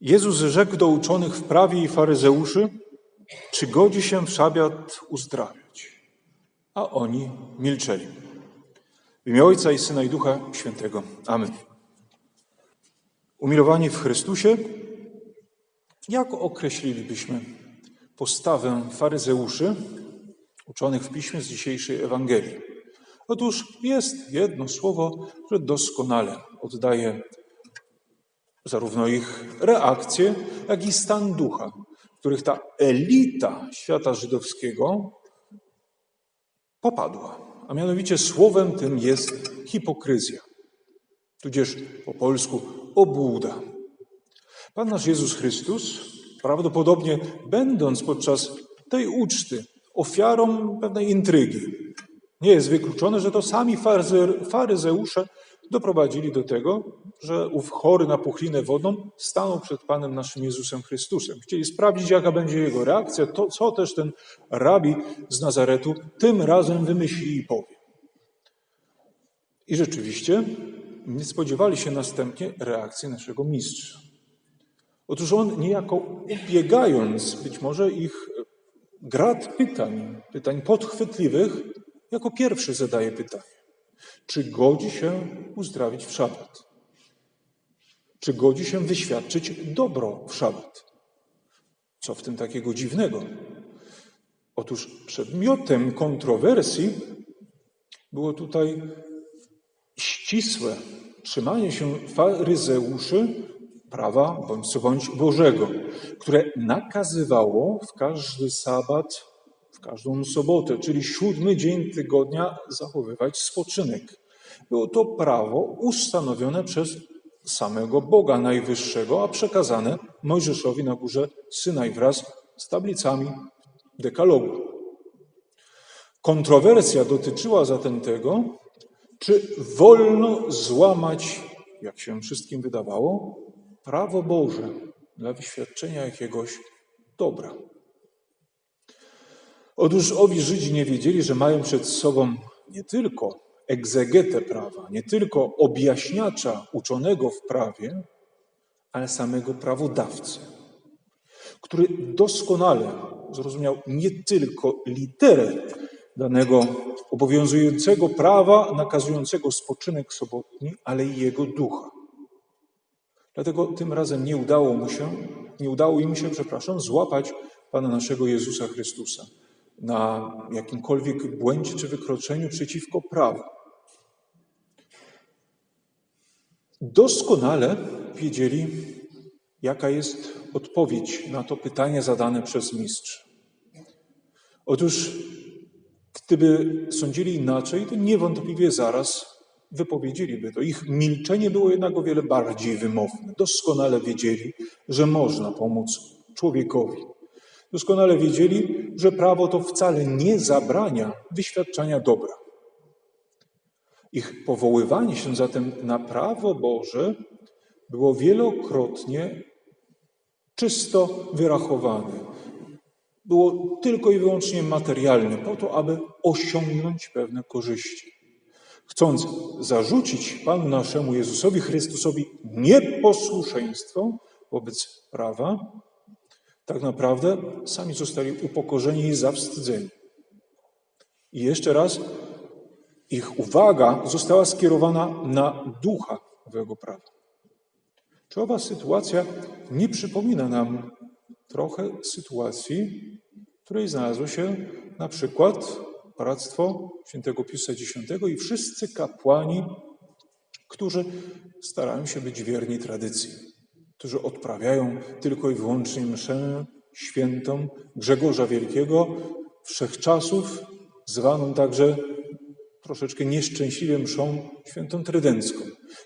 Jezus rzekł do uczonych w prawie i faryzeuszy, czy godzi się w szabat uzdrawiać? A oni milczeli. W imię Ojca i Syna i Ducha Świętego. Amen. Umilowani w Chrystusie, jak określilibyśmy postawę faryzeuszy uczonych w piśmie z dzisiejszej Ewangelii? Otóż jest jedno słowo, które doskonale oddaje zarówno ich reakcję, jak i stan ducha, w których ta elita świata żydowskiego popadła. A mianowicie słowem tym jest hipokryzja, tudzież po polsku obłuda. Pan nasz Jezus Chrystus, prawdopodobnie będąc podczas tej uczty ofiarą pewnej intrygi, nie jest wykluczone, że to sami faryzeusze doprowadzili do tego, że ów chory na puchlinę wodną stanął przed Panem naszym Jezusem Chrystusem. Chcieli sprawdzić, jaka będzie jego reakcja, to co też ten rabi z Nazaretu tym razem wymyśli i powie. I rzeczywiście nie spodziewali się następnie reakcji naszego mistrza. Otóż on niejako ubiegając być może ich grad pytań, pytań podchwytliwych, jako pierwszy zadaje pytanie. Czy godzi się uzdrowić w szabat? Czy godzi się wyświadczyć dobro w szabat? Co w tym takiego dziwnego? Otóż przedmiotem kontrowersji było tutaj ścisłe trzymanie się faryzeuszy prawa bądź co bądź Bożego, które nakazywało w każdy sabat w każdą sobotę, czyli siódmy dzień tygodnia, zachowywać spoczynek. Było to prawo ustanowione przez samego Boga Najwyższego, a przekazane Mojżeszowi na górze Synaj wraz z tablicami dekalogu. Kontrowersja dotyczyła zatem tego, czy wolno złamać, jak się wszystkim wydawało, prawo Boże dla wyświadczenia jakiegoś dobra. Otóż owi Żydzi nie wiedzieli, że mają przed sobą nie tylko egzegetę prawa, nie tylko objaśniacza uczonego w prawie, ale samego prawodawcę, który doskonale zrozumiał nie tylko literę danego obowiązującego prawa nakazującego spoczynek sobotni, ale i jego ducha. Dlatego tym razem nie udało mu się, nie udało im się, przepraszam, złapać Pana naszego Jezusa Chrystusa na jakimkolwiek błędzie czy wykroczeniu przeciwko prawu. Doskonale wiedzieli, jaka jest odpowiedź na to pytanie zadane przez mistrz. Otóż, gdyby sądzili inaczej, to niewątpliwie zaraz wypowiedzieliby to. Ich milczenie było jednak o wiele bardziej wymowne. Doskonale wiedzieli, że można pomóc człowiekowi. Doskonale wiedzieli, że prawo to wcale nie zabrania wyświadczania dobra. Ich powoływanie się zatem na prawo Boże było wielokrotnie czysto wyrachowane. Było tylko i wyłącznie materialne, po to, aby osiągnąć pewne korzyści. Chcąc zarzucić Panu naszemu Jezusowi Chrystusowi nieposłuszeństwo wobec prawa, tak naprawdę sami zostali upokorzeni i zawstydzeni. I jeszcze raz, ich uwaga została skierowana na ducha owego prawa. Czy owa sytuacja nie przypomina nam trochę sytuacji, w której znalazło się na przykład Bractwo Świętego Piusa X i wszyscy kapłani, którzy starają się być wierni tradycji którzy odprawiają tylko i wyłącznie mszę świętą Grzegorza Wielkiego, wszechczasów, zwaną także troszeczkę nieszczęśliwie mszą świętą trydencką.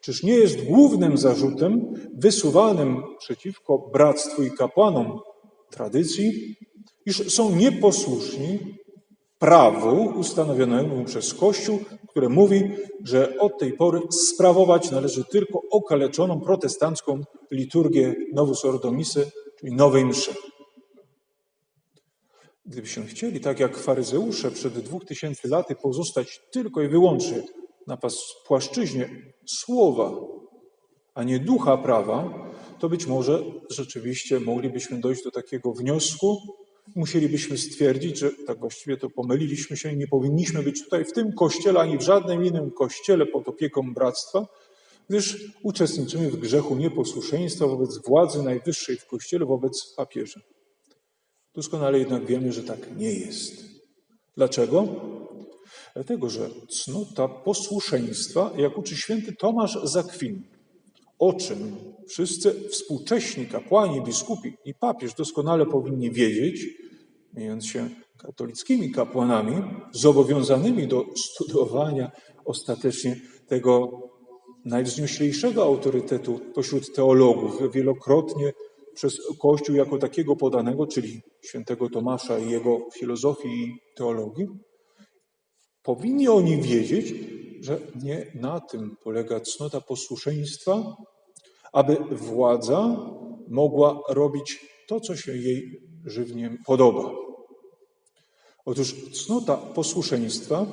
Czyż nie jest głównym zarzutem wysuwanym przeciwko bractwu i kapłanom tradycji, iż są nieposłuszni prawu ustanowionemu przez Kościół, które mówi, że od tej pory sprawować należy tylko okaleczoną protestancką liturgię Novus Ordomisy, czyli nowej mszy. Gdybyśmy chcieli, tak jak faryzeusze przed dwóch tysięcy laty, pozostać tylko i wyłącznie na płaszczyźnie słowa, a nie ducha prawa, to być może rzeczywiście moglibyśmy dojść do takiego wniosku, musielibyśmy stwierdzić, że tak właściwie to pomyliliśmy się i nie powinniśmy być tutaj w tym kościele ani w żadnym innym kościele pod opieką bractwa, gdyż uczestniczymy w grzechu nieposłuszeństwa wobec władzy najwyższej w kościele, wobec papieża. Doskonale jednak wiemy, że tak nie jest. Dlaczego? Dlatego, że cnota posłuszeństwa, jak uczy święty Tomasz Zakwin, o czym wszyscy współcześni kapłani, biskupi i papież doskonale powinni wiedzieć, mając się katolickimi kapłanami, zobowiązanymi do studiowania ostatecznie tego najwznioślejszego autorytetu pośród teologów, wielokrotnie przez Kościół jako takiego podanego, czyli świętego Tomasza i jego filozofii i teologii, powinni oni wiedzieć, że nie na tym polega cnota posłuszeństwa, aby władza mogła robić to, co się jej żywnie podoba. Otóż cnota posłuszeństwa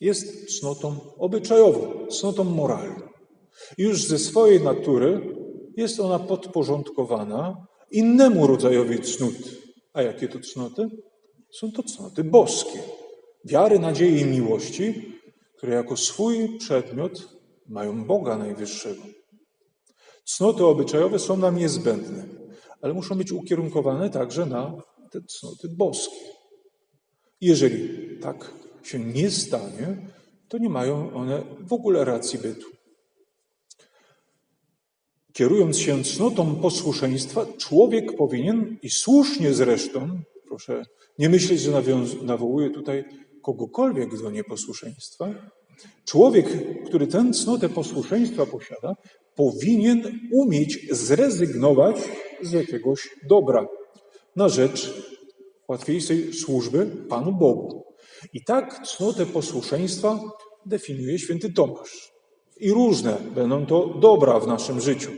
jest cnotą obyczajową, cnotą moralną. Już ze swojej natury jest ona podporządkowana innemu rodzajowi cnót. A jakie to cnoty? Są to cnoty boskie. Wiary, nadziei i miłości, które jako swój przedmiot mają Boga Najwyższego. Cnoty obyczajowe są nam niezbędne, ale muszą być ukierunkowane także na te cnoty boskie. Jeżeli tak się nie stanie, to nie mają one w ogóle racji bytu. Kierując się cnotą posłuszeństwa, człowiek powinien, i słusznie zresztą, proszę nie myśleć, że nawołuję tutaj kogokolwiek do nieposłuszeństwa, człowiek, który tę cnotę posłuszeństwa posiada, powinien umieć zrezygnować z jakiegoś dobra na rzecz łatwiejszej służby Panu Bogu. I tak cnotę posłuszeństwa definiuje święty Tomasz. I różne będą to dobra w naszym życiu.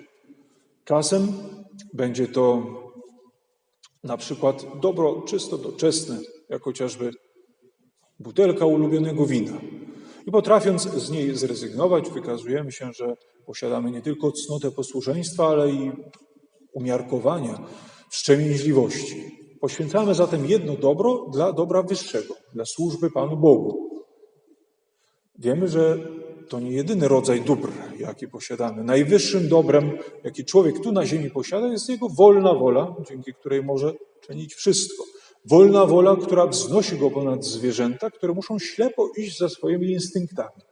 Czasem będzie to na przykład dobro czysto doczesne, jak chociażby butelka ulubionego wina. I potrafiąc z niej zrezygnować, wykazujemy się, że posiadamy nie tylko cnotę posłuszeństwa, ale i umiarkowania, wstrzemięźliwości. Poświęcamy zatem jedno dobro dla dobra wyższego, dla służby Panu Bogu. Wiemy, że to nie jedyny rodzaj dóbr, jaki posiadamy. Najwyższym dobrem, jaki człowiek tu na ziemi posiada, jest jego wolna wola, dzięki której może czynić wszystko. Wolna wola, która wznosi go ponad zwierzęta, które muszą ślepo iść za swoimi instynktami.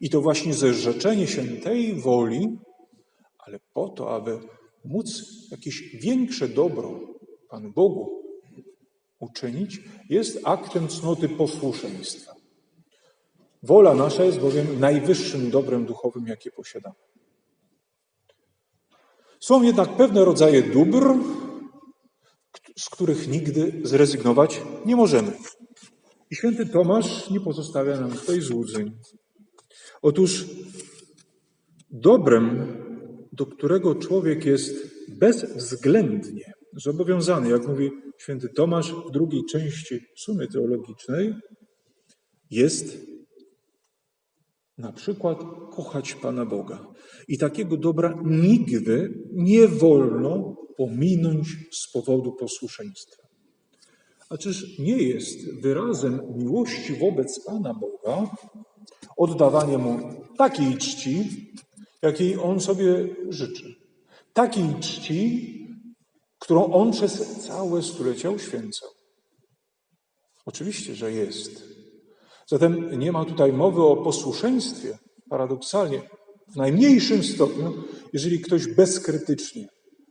I to właśnie zrzeczenie się tej woli, ale po to, aby móc jakieś większe dobro Panu Bogu uczynić, jest aktem cnoty posłuszeństwa. Wola nasza jest bowiem najwyższym dobrem duchowym, jakie posiadamy. Są jednak pewne rodzaje dóbr, z których nigdy zrezygnować nie możemy. I święty Tomasz nie pozostawia nam tutaj złudzeń. Otóż dobrem, do którego człowiek jest bezwzględnie zobowiązany, jak mówi święty Tomasz w drugiej części sumy teologicznej, jest na przykład kochać Pana Boga. I takiego dobra nigdy nie wolno pominąć z powodu posłuszeństwa. A czyż nie jest wyrazem miłości wobec Pana Boga oddawanie Mu takiej czci, jakiej On sobie życzy. Takiej czci, którą On przez całe stulecia uświęcał. Oczywiście, że jest. Zatem nie ma tutaj mowy o posłuszeństwie, paradoksalnie, w najmniejszym stopniu, jeżeli ktoś bezkrytycznie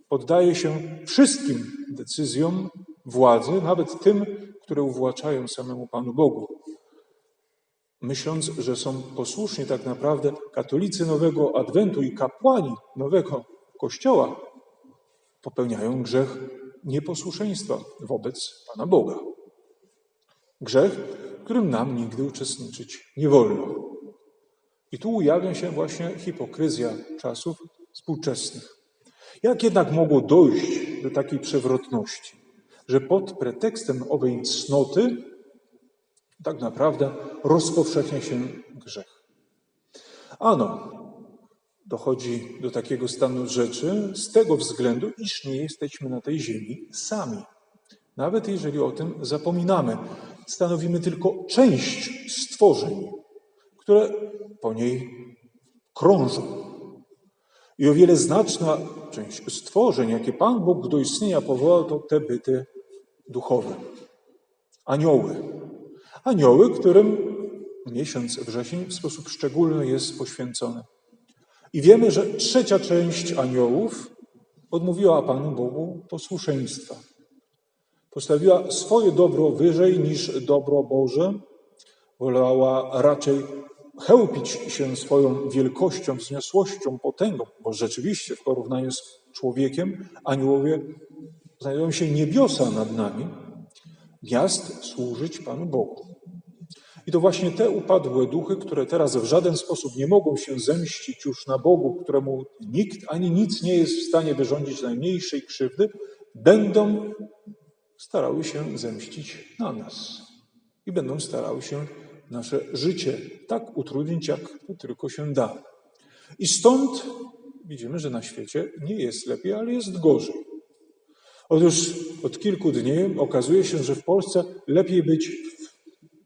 poddaje się wszystkim decyzjom władzy, nawet tym, które uwłaczają samemu Panu Bogu. Myśląc, że są posłuszni tak naprawdę katolicy Nowego Adwentu i kapłani Nowego Kościoła, popełniają grzech nieposłuszeństwa wobec Pana Boga. Grzech, którym nam nigdy uczestniczyć nie wolno. I tu ujawnia się właśnie hipokryzja czasów współczesnych. Jak jednak mogło dojść do takiej przewrotności, że pod pretekstem owej cnoty tak naprawdę rozpowszechnia się grzech? Ano, dochodzi do takiego stanu rzeczy z tego względu, iż nie jesteśmy na tej ziemi sami. Nawet jeżeli o tym zapominamy, stanowimy tylko część stworzeń, które po niej krążą. I o wiele znaczna część stworzeń, jakie Pan Bóg do istnienia powołał, to te byty duchowe. Anioły. Anioły, którym miesiąc wrzesień w sposób szczególny jest poświęcony. I wiemy, że trzecia część aniołów odmówiła Panu Bogu posłuszeństwa. Postawiła swoje dobro wyżej niż dobro Boże. Wolała raczej chełpić się swoją wielkością, wzniosłością, potęgą, bo rzeczywiście w porównaniu z człowiekiem aniołowie znajdują się niebiosa nad nami, miast służyć Panu Bogu. I to właśnie te upadłe duchy, które teraz w żaden sposób nie mogą się zemścić już na Bogu, któremu nikt ani nic nie jest w stanie wyrządzić najmniejszej krzywdy, będą starały się zemścić na nas. I będą starały się nasze życie tak utrudnić, jak to tylko się da. I stąd widzimy, że na świecie nie jest lepiej, ale jest gorzej. Otóż od kilku dni okazuje się, że w Polsce lepiej być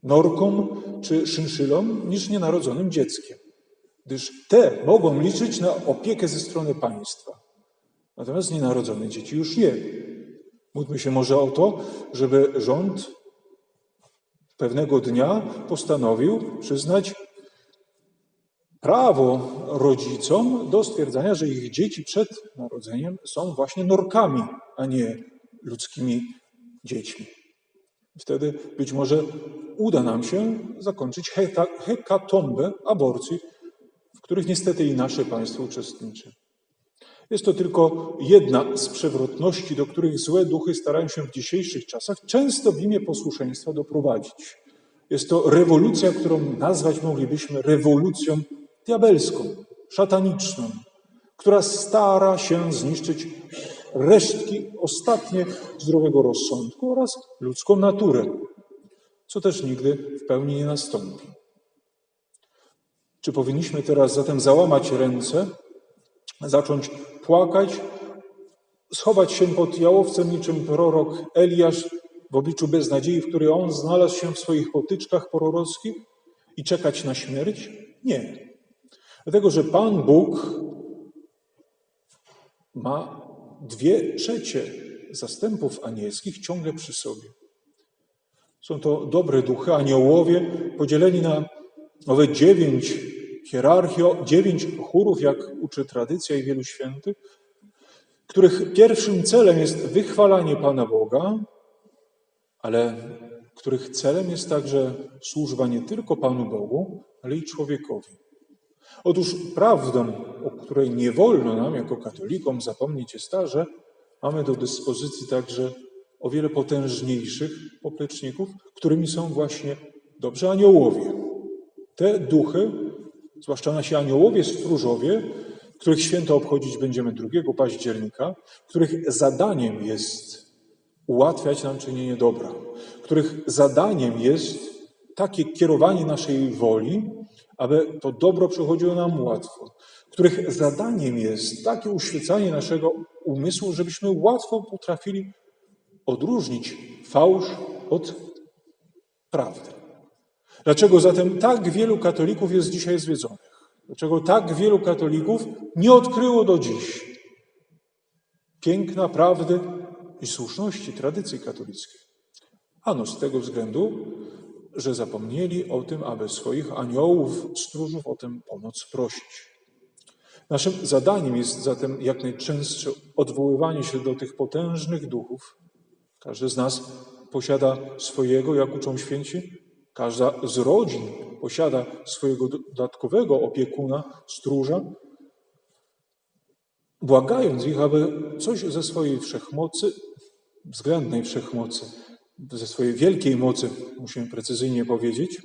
norką czy szynszylą niż nienarodzonym dzieckiem, gdyż te mogą liczyć na opiekę ze strony państwa. Natomiast nienarodzone dzieci już nie. Módlmy się może o to, żeby rząd pewnego dnia postanowił przyznać prawo rodzicom do stwierdzania, że ich dzieci przed narodzeniem są właśnie norkami, a nie ludzkimi dziećmi. Wtedy być może uda nam się zakończyć heka, hekatombę aborcji, w których niestety i nasze państwo uczestniczy. Jest to tylko jedna z przewrotności, do których złe duchy starają się w dzisiejszych czasach często w imię posłuszeństwa doprowadzić. Jest to rewolucja, którą nazwać moglibyśmy rewolucją diabelską, szataniczną, która stara się zniszczyć resztki ostatnie zdrowego rozsądku oraz ludzką naturę, co też nigdy w pełni nie nastąpi. Czy powinniśmy teraz zatem załamać ręce, zacząć płakać, schować się pod jałowcem niczym prorok Eliasz w obliczu beznadziei, w której on znalazł się w swoich potyczkach prorockich i czekać na śmierć? Nie. Dlatego, że Pan Bóg ma dwie trzecie zastępów anielskich ciągle przy sobie. Są to dobre duchy, aniołowie, podzieleni na owe dziewięć hierarchio, dziewięć chórów, jak uczy tradycja i wielu świętych, których pierwszym celem jest wychwalanie Pana Boga, ale których celem jest także służba nie tylko Panu Bogu, ale i człowiekowi. Otóż prawdą, o której nie wolno nam jako katolikom zapomnieć jest ta, że mamy do dyspozycji także o wiele potężniejszych popleczników, którymi są właśnie dobrze aniołowie. Te duchy, zwłaszcza nasi aniołowie stróżowie, których święto obchodzić będziemy 2 października, których zadaniem jest ułatwiać nam czynienie dobra, których zadaniem jest takie kierowanie naszej woli, aby to dobro przychodziło nam łatwo, których zadaniem jest takie uświecanie naszego umysłu, żebyśmy łatwo potrafili odróżnić fałsz od prawdy. Dlaczego zatem tak wielu katolików jest dzisiaj zwiedzonych? Dlaczego tak wielu katolików nie odkryło do dziś piękna prawdy i słuszności tradycji katolickiej? Ano z tego względu, że zapomnieli o tym, aby swoich aniołów, stróżów o tę pomoc prosić. Naszym zadaniem jest zatem jak najczęstsze odwoływanie się do tych potężnych duchów. Każdy z nas posiada swojego, jak uczą święci. Każda z rodzin posiada swojego dodatkowego opiekuna, stróża, błagając ich, aby coś ze swojej wszechmocy, względnej wszechmocy, ze swojej wielkiej mocy, musimy precyzyjnie powiedzieć,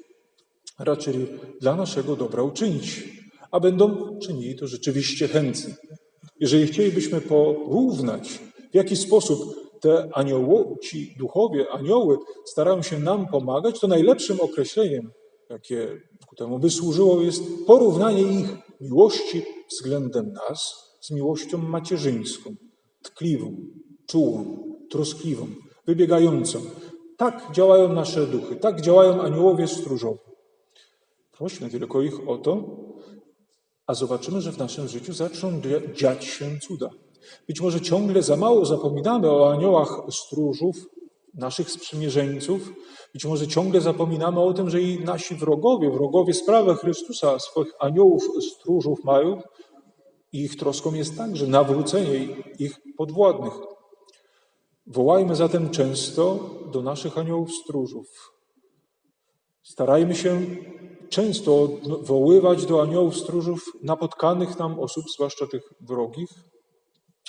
raczej dla naszego dobra uczynić, a będą czynili to rzeczywiście chętnie. Jeżeli chcielibyśmy porównać, w jaki sposób te anioło, ci duchowie, anioły starają się nam pomagać, to najlepszym określeniem, jakie ku temu by służyło, jest porównanie ich miłości względem nas z miłością macierzyńską, tkliwą, czułą, troskliwą, wybiegającą. Tak działają nasze duchy, tak działają aniołowie stróżowi. Prośmy tylko ich o to, a zobaczymy, że w naszym życiu zaczną dzia- dziać się cuda. Być może ciągle za mało zapominamy o aniołach stróżów, naszych sprzymierzeńców. Być może ciągle zapominamy o tym, że i nasi wrogowie, wrogowie sprawy Chrystusa swoich aniołów stróżów mają i ich troską jest także nawrócenie ich podwładnych. Wołajmy zatem często do naszych aniołów stróżów. Starajmy się często odwoływać do aniołów stróżów napotkanych nam osób, zwłaszcza tych wrogich,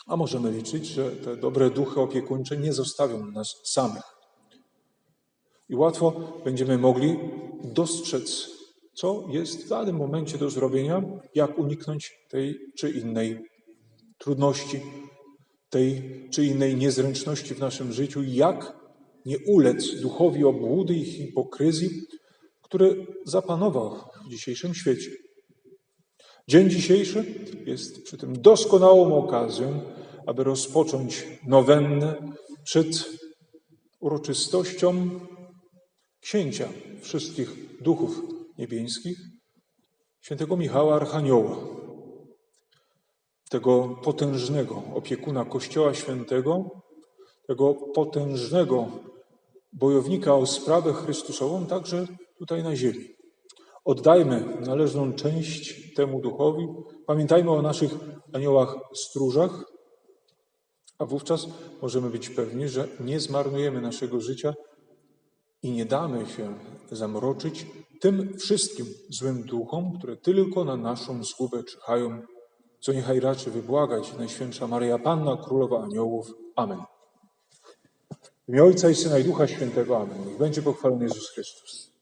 a możemy liczyć, że te dobre duchy opiekuńcze nie zostawią nas samych. I łatwo będziemy mogli dostrzec, co jest w danym momencie do zrobienia, jak uniknąć tej czy innej trudności, tej czy innej niezręczności w naszym życiu jak nie ulec duchowi obłudy i hipokryzji, który zapanował w dzisiejszym świecie. Dzień dzisiejszy jest przy tym doskonałą okazją, aby rozpocząć nowennę przed uroczystością księcia wszystkich duchów niebieskich, świętego Michała Archanioła, tego potężnego opiekuna Kościoła Świętego, tego potężnego bojownika o sprawę Chrystusową, także tutaj na ziemi. Oddajmy należną część temu duchowi, pamiętajmy o naszych aniołach stróżach, a wówczas możemy być pewni, że nie zmarnujemy naszego życia i nie damy się zamroczyć tym wszystkim złym duchom, które tylko na naszą zgubę czyhają, co niechaj raczy wybłagać Najświętsza Maryja Panna, Królowa Aniołów. Amen. W imię Ojca i Syna i Ducha Świętego. Amen. Będzie pochwalony Jezus Chrystus.